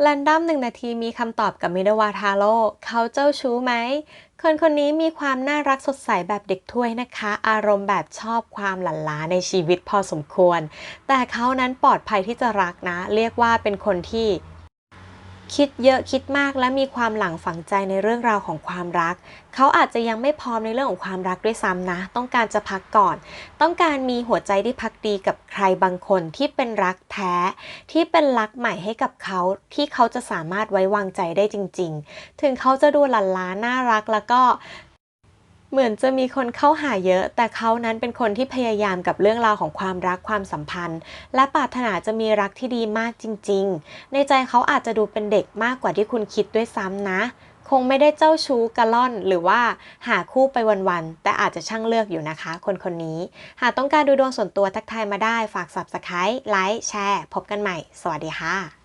แรนดอมหนึ่งนาทีมีคำตอบกับมิดวาทาโร่เขาเจ้าชู้ไหม คนคนนี้มีความน่ารักสดใสแบบเด็กถ้วยนะคะ อารมณ์แบบชอบความหลั่นล้าในชีวิตพอสมควร แต่เขานั้นปลอดภัยที่จะรักนะ เรียกว่าเป็นคนที่ คิดเยอะคิดมากและมีความหลังฝังใจในเรื่องราวของความรัก เขาอาจจะยังไม่พร้อมในเรื่องของความรักด้วยซ้ำนะ ต้องการจะพักก่อน ต้องการมีหัวใจที่พักดีกับใครบางคนที่เป็นรักแท้ ที่เป็นรักใหม่ให้กับเขาที่เขาจะสามารถไว้วางใจได้จริง ๆ ถึงเขาจะดูหลันล้าน่ารักแล้วก็ เหมือนจะมีคนเข้าหาเยอะ แต่เขานั้นเป็นคนที่พยายามกับเรื่องราวของความรักความสัมพันธ์ และปรารถนาจะมีรักที่ดีมากจริง ๆ ในใจเขาอาจจะดูเป็นเด็กมากกว่าที่คุณคิดด้วยซ้ำนะ คงไม่ได้เจ้าชู้กะล่อน หรือว่าหาคู่ไปวันๆ แต่อาจจะช่างเลือกอยู่นะคะ คนคนนี้ หากต้องการดูดวงส่วนตัวทักทายมาได้ฝาก subscribe ไลค์แชร์พบกันใหม่ สวัสดีค่ะ